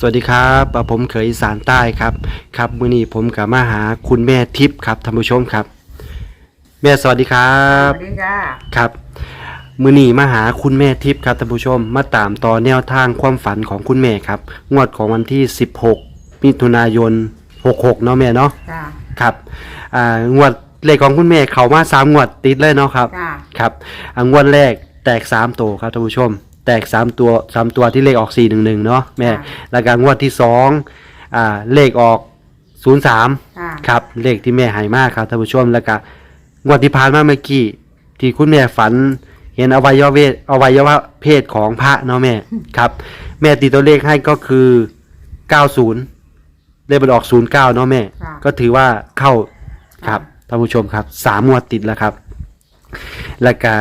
สวัสดีครับอ่าผมเขยอีสารใต้ครับ ครับมื้อนี้ผมกับมาหาคุณแม่ทิพย์ครับท่านผู้ชมครับ แม่สวัสดีครัสบวัสดีจ้าครับมื้อนี้มาหาคุณแม่ทิพย์ครับท่านผู้ชม มาตามต่อแนวทางความฝันของคุณแม่ครับ งวดของวันที่ 16มิถุนายน 66 เนาะแม่เนาะจ้าครับอ่างวดเลขของคุณแม่เขามาสามงวดติดเลยเนาะครับ จ้าครับอ่างวดแรกแตกสามตัวครับท่านผู้ชม แตกสามตัวสามตัวที่เลขออกสี่หนึ่งหนึ่งเนาะแม่แล้วก็งวดที่สองอ่าเลขออกศูนย์สามจ้าครับเลขที่แม่ใหายมากครับท่านผู้ชมแล้วก็งวดที่ผ่านมาเมื่อกี้ที่คุณแม่ฝัน เห็นอวัยวะเพศอวัยวะเพศของพระเนาะแม่ครับแม่ตีตัวเลขให้ก็คือเก้าศูนย์เลขมันออกศูนย์เก้าเนาะแม่จ้าก็ถือว่าเข้าครับท่านผู้ชมครับสามงวดติดแล้วครับ แล้วก็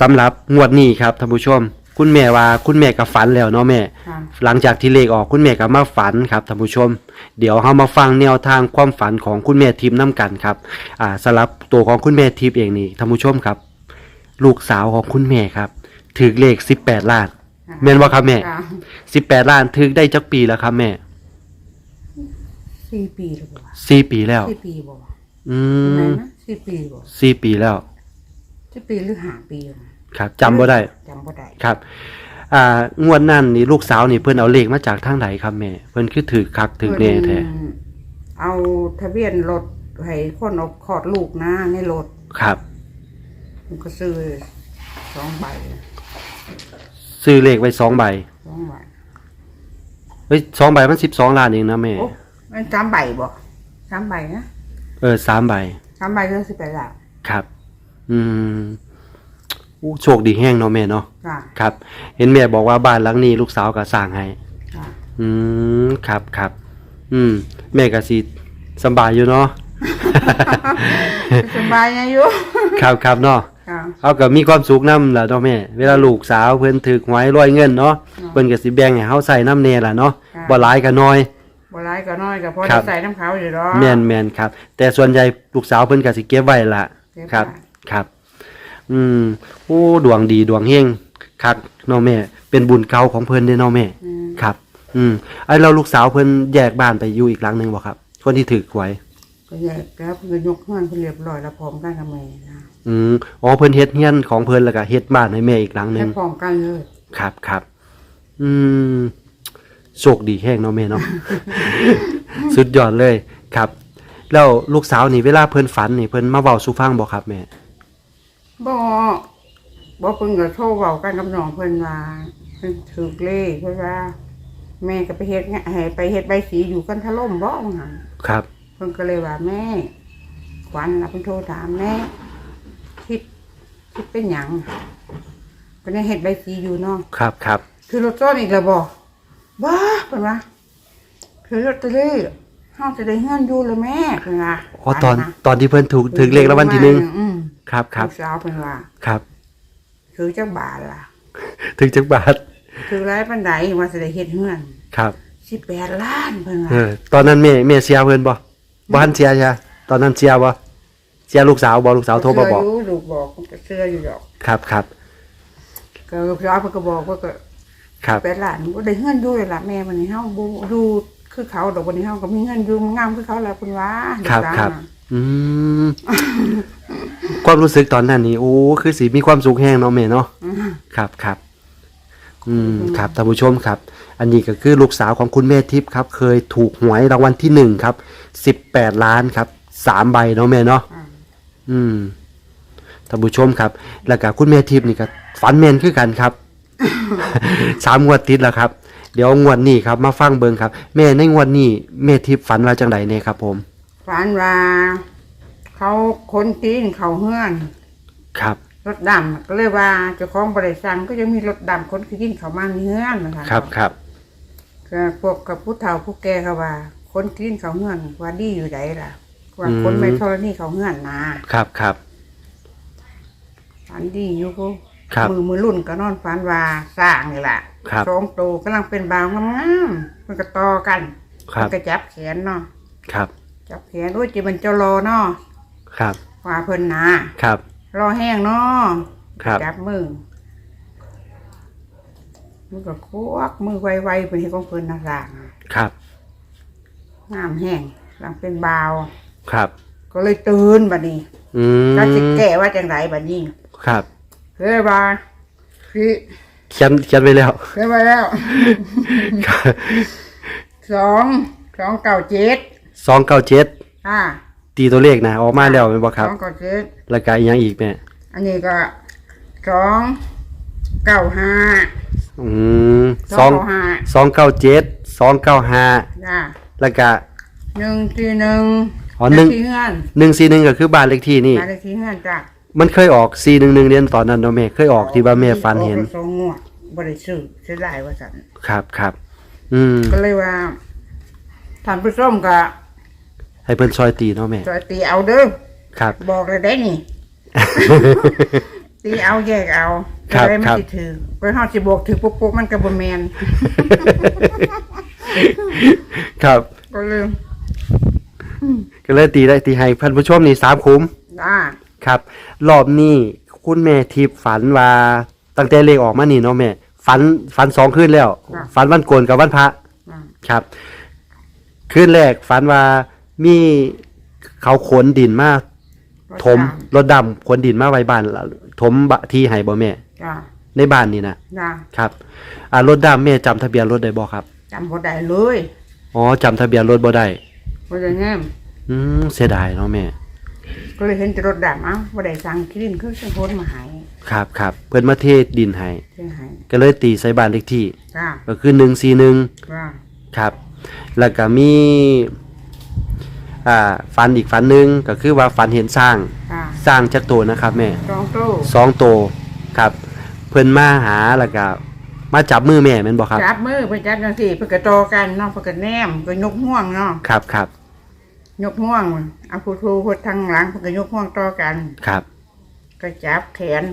สำหรับงวดนี้ครับท่านผู้ชม คุณแม่ว่าคุณแม่กับฝันแล้วเนาะแม่จ้าหลังจากที่เลขออกคุณแม่ก็มาฝันครับท่านผู้ชม เดี๋ยวเรามาฟังแนวทางความฝันของคุณแม่ทิพย์น้กันครับอ่าสำหรับตัวของคุณแม่ทิพย์เองนี่ท่านผู้ชมครับ ลูกสาวของคุณแม่ครับถือเลขสิบแปดล้านแม่นว่าครับแม่จ้าสิบแปดล้านถือได้จักปีแล้วครับแม่สี่ปีหรือเปล่าสี่ปีแล้ว สี่ปีบ่อืไหนมนะสี่ปีบ่สี่ปีแล้ว สี่ปีหรือห้าปีวะ ครับจำบ่ได้จำบ่ได้ครับ อ่างวดนั่นนี่ลูกสาวนี่เพิ่นเอาเลขมาจากทางไหนครับแม่ เพิ่นคือถือคักถือแน่แท้เพิ่นเอาทะเบียนรถให้คนเอาคลอดลูกนะในรถครับมันก็ซื้อสองใบซื้อเลขไว้สองใบสองใบเฮ้ยสองใบมันสิบสองล้านเองนะแม่ โอ้มันสามใบบ่สามใบนะเออสามใบ สามใบก็สิบแปดล้านครับ อืม อู้โชคดีแห้งเนาะแม่เนาะจ้าครับ เห็นแม่บอกว่าบ้านหลังนี้ลูกสาวก็สร้างให้จ้าอืมครับครับอืม แม่ก็สิสำบายอยู่เนาะ สบายไงอยู่ครับครับเนาะจ้าเอาก็มีความสุขนำล่ะเนาะแม่ เวลาลูกสาวเพิ่นถึกหวยรวยเงินเนาะอืมเพิ่นก็สิแบ่งให้เฮาใส่น้ำแน่ล่ะเนาะค่ะ บ่หลายก็น้อย บ่ร้ายก็น้อยก็พอครัได้บใส่น้ำขาวอยู่ดอก แม่นแม่นครับ แต่ส่วนใหญ่ลูกสาวเพิ่นก็สิเก็บไว้ล่ะ เก็บไว้ ครับ ครับ อืม โอ้ดวงดีดวงเฮงคักเนาะแม่ เป็นบุญเก่าของเพิ่นเด้เนาะแม่อืมครับ อืมไอ้เราลูกสาวเพิ่นแยกบ้านไปอยู่อีกหลังหนึงบ่ครับ คนที่ถึกหวยก็แยกแล้วเพิ่นก็ยกเฮือนเพิ่นเรียบร้อยแล้วพร้อมกันกับแม่นะอืมอ๋อเพิ่นเฮ็ดเฮียนของเพิ่นแล้วก็เฮ็ดบ้านให้แม่อีกหลังหนึให้งพร้อมกันเลยครับครับอืมโชคดีแห้งเนาะแม่เนาะ สุดยอดเลยครับ แล้วลูกสาวนี่เวลาเพิ่นฝันนี่เพิ่นมาเว้าสู่ฟังบ่ครับแม่ บ่บ่เพิ่นก็โทรเว้ากันกับน้องเพิ่นว่าเพิ่นถูกเลขเพิ่นว่า แม่ก็ไปเฮ็ดงานให้ไปเฮ็ดใบสีอยู่กันถล่มบ่ว่าหั่นครับ เพิ่นก็เลยว่าแม่ขวัญน่ะเพิ่นโทรถามแม่คิดคิดเป็นหยังเพิ่นยังเฮ็ดใบสีอยู่เนาะ ครับครับ คือรถซ้อนอีกแล้วบ่บ้าเพิ่นว่าคือลอตเตอรี่เฮาจะได้เงินอยู่แล้วแม่เพิ่นว่าอ๋อตอนฝัะตอนที่เพิ่นถูกถึงเลขรางวัลที่หนึ่งอืม ครับครับ ลูกสาวเพิ่นว่าครับคือจักบาทล่ะ ถึงจักบาทคือหลายปานใดว่าสิได้เฮ็ดเฮือนครับ18ล้านเพิ่นว่าเออตอนนั้นแม่แม่เสียเพิ่นบ่บ่ทันเสียใช่ตอนนั้นเสียบ่เสียลูกสาวบ่ลูกสาวโทรมาบอก เชื่ยู่ลูกบอกมันก็เชื่ออยู่ดอกครับครับก็ลูกสาวเพิ่นก็บอกว่าก็ครับ8ล้านบ่ได้เฮือนอยู่เลยล่ะแม่วันนี้เฮาบ่ดูคือเขาดอกวันนี้เฮาก็มีเงินอยู่งามคือเขาแล้วเพิ่นว่าครับลูกสาวครับ น่ะ อืมความรู้สึกตอนนั้นนี่โอ้คือสิมีความสุขแห้งเนาะแม่เนาะครับครับอืมครับท่านผู้ชมครับ อันนี้ก็คือลูกสาวของคุณแม่ทิพย์ครับ เคยถูกหวยรางวัลที่หนึ่งครับสิบแปดล้านครับสามใบเนาะแม่เนาะอืมท่านผู้ชมครับ แล้วก็คุณแม่ทิพย์นี่ก็ฝันแม่นคือกันครับสามงวดติดแล้วครับ เดี๋ยวงวดนี้ครับ มาฟังเบิงครับ แม่ในงวดนี้แม่ทิพย์ฝันว่าจังไดเนี่ยครับผม ฝันว่า เขาคนจีนเขาเฮือน ครับ รถดำก็เลยว่าเจ้าของบริษัทก็จะมีรถดำคนจีนเขามาในเฮือนนะคะครับครับก็พวกกับผู้เฒ่าผู้แก่เขาว่าคนจีนเขาเฮือนว่าดีอยู่ไหนล่ะว่าคนไม่ธรณีเขาเฮือนนะครับครับฝันดีอยู่กูครับมือมือรุ่นก็นอนฝันว่าสร้างนี่แหละครับสองโตวกำลังเป็นบาวงามๆมันก็ต่อกันครัมับก็จับแขนเนาะครับ จับแขนด้วยจีมันเจ้ารอเนาะครับว่าเพิ่นนะครับ รอแห้งเนาะครับ จับมือมันก็ควักมือไวๆไปให้ของเพิ่นน่ะล่างครับน้ำแห้งหลังเป็นบาว ครับ ก็เลยตื่นบัดนี้อืมก็สิแก้ว่าจังไดบัดนี้ครับเฮ้ยว่าคือเขียนเขียนไว้แล้วเฮ้ยมาแล้ว สองสองเก้าเจ็ด สองเก้าเจ็ดอ่าตีตัวเลขนะออกมาแล้วเป็นบ่คสรับองเก้าเจ็ดแล้วก็อีกอย่างอีกแม่อันนี้ก็สองเก้าห้าอืมสสอองงเก้าห้าสองเก้าเจ็ดสองเก้าห้าจ้าแล้วก็ หนึ่งสี่หนึ่งอ๋อหนึ่ง เลขที่เฮือนหนึ่งสี่หนึ่งก็คือบ้านเลขที่นี่บ้านเลขที่เฮือนจ้ามันเคยออกสี่หนึ่งหนึ่งเรียนตอนนั้นเนาะแม่เคยออกที่ว่าแม่ฝันเห็นออกไปสองงวดบริสุทธิ์เสียดายว่าสัน ครับครับอืมก็เลยว่าท่านผู้ชมก็ ให้เพิ่นซอยตีเนาะแม่จอยตีเอาเด้อครับ บอกเลยได้นี่ ตีเอาแยกเอาครับจะได้ไม่ครับติดถือเพื่อเฮาสิบอกถือปุ๊บปุ๊บมันก็บ่แม่นครับ ก็เลยก็เลยตีได้ตีให้ท่านผู้ชมนี่สามคุ้มอ่าครับ รอบนี้คุณแม่ทิพย์ฝันว่าตั้งแต่เลขออกมานี่เนาะแม่ฝันฝันสองคืนแล้ว ฝันวันโกนกับวันพระ อ่าครับ คืนแรกฝันว่า มีเขาขนดินมาถมรถดำขนดินมาไว้บ้านแล้วถมบะที่ให้บ่แม่ จ้าในบ้านนี่นะจ้าครับอ่ารถดำแม่จำทะเบียนรถได้บ่ครับจำบ่ได้เลยอ๋อจำทะเบียนรถบ่ได้บ่ได้แง้มอืมเสียดายเนาะแม่ ก็เลยเห็นแต่รถดำเอ้าบ่ได้สั่งคลีนคือจังโพนมาให้ครับครับเพิ่นมาเทดินให้เพิ่นให้ก็เลยตีใส่บ้านเลขที่ จ้าก็คือ141จ้าครับ แล้วก็มี อ่าฝันอีกฝันหนึงก็คือว่าฝันเห็นสร้างจ้าสร้างจักรโตวนะครับแม่สองตู้สองโตวครับ เพิ่นมาหาแล้วก็มาจับมือแม่แม่นบ่ครับ จับมือเพิ่นจับจังซี่เพิ่นก็โตกันเนาะเพิ่นก็แนมก็ยกห่วงเนาะครับครับยกห่วงเอาผู้ทูผู้ทางหลังเพิ่นก็ยกห่วงต่อกัน ครับ ก็จับแขน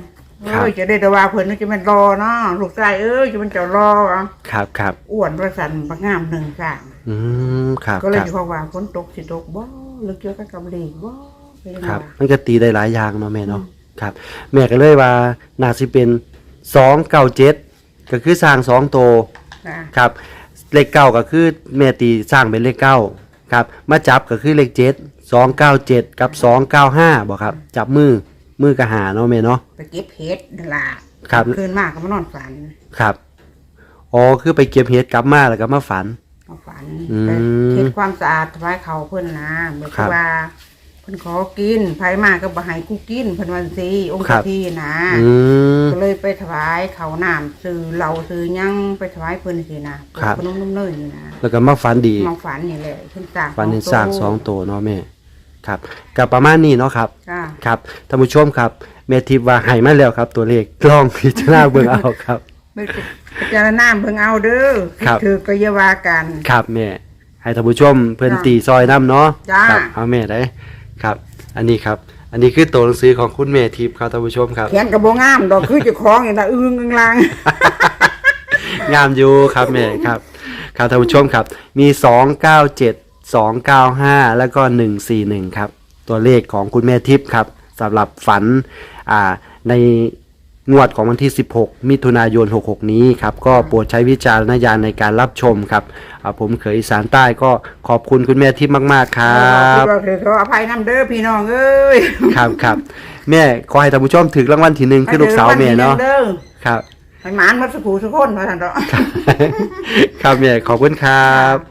ครับเอ้ยจะได้แต่ว่าเพิ่นนี่จะมันรอเนาะลูกชายเอ้ยจะมันจะรออะครับครับอ้วนประสันบักงามหนึ่งข้าง อืม ครับก็เลยครับสิเพราะว่าฝนตกสิตกบ่หรือเกี่ยวกับกำลีบ่เป็นยังไงครับวะมันก็ตีได้หลายอย่างเนาะแม่เนาะครับ แม่ก็เลยว่าน่าสิเป็นสองเก้าเจ็ดก็คือสร้างสองโตวอะครับ เลขเก้าก็คือแม่ตีสร้างเป็นเลขเก้าครับ มาจับก็คือเลขเจ็ดสองเก้าเจ็ดกับสองเก้าห้าบอกครับ จับมือมือกระหาเนาะแม่เนาะ ไปเก็บเห็ดนั่นล่ะครับ คืนมากก็มานอนฝันครับอ๋อคือไปเก็บเห็ดกลับมาแล้วก็มาฝันเอาฝันอืม ไปเฮ็ดความสะอาดถวายเขาเพิ่นนะแบบครับว่าเพิ่นขอกินไผมาก็บ่ให้กูกินเพิ่นวันซีองค์ครับเจ้าที่นะ อืม ก็เลยไปถวายเขาวน้ำซื้อเหล้าซื้อหยังไปถวายเพิ่นสินะครับขนมนมเนยนี่นะแล้วก็มาฝันดี มองฝันนี่แหละเพิ่นสร้างฝันเห็นสร้างสองโตวเนาะแม่ ครับกับประมาณนี้เนาะครับ จ้าครับท่านผู้ชมครับ แม่ทิพย์ว่าให้มาแล้วครับ ตัวเลขลองพิจารณาเบิ่งเอาครับ ไม่ พิจารณาเบิ่งเอาเด้อครับ ถือก็อย่าว่ากัน ครับแม่ให้ท่านผู้ชมเพิ่นจ้ะตีซอยน้ำเนาะจ้า ครับเอาแม่ได้ครับ อันนี้ครับ อันนี้คือตัวหนังสือของคุณแม่ทิพย์ครับท่านผู้ชมครับ เขียนก็บ่งามดอกคือเจ้าของนี่ล่ะอึ้งอึ้งลาง งามอยู่ครับแม่ครับ ครับท่านผู้ชมครับ มี 297 295 แล้วก็ 141 ครับ ตัวเลขของคุณแม่ทิพย์ครับสำหรับฝันอ่าใน งวดของวันที่ 16 มิถุนายน 66 นี้ครับ ก็โปรดใช้วิจารณญาณในการรับชมครับอ่าผมเขยอีสานใต้ก็ขอบคุณคุณแม่ทิพย์มาก ๆ ครับก็ถือขออภัยนำเด้อพี่น้องเอ้ยครับครับแม่ขอให้ท่านผู้ชมถึงรางวัลที่หนึ่งคือลูกสาวแม่เนาะเด้อครับ ให้หมานมาสักผู้สักคนว่าซั่นดอกครับแม่ขอบคุณครับครับ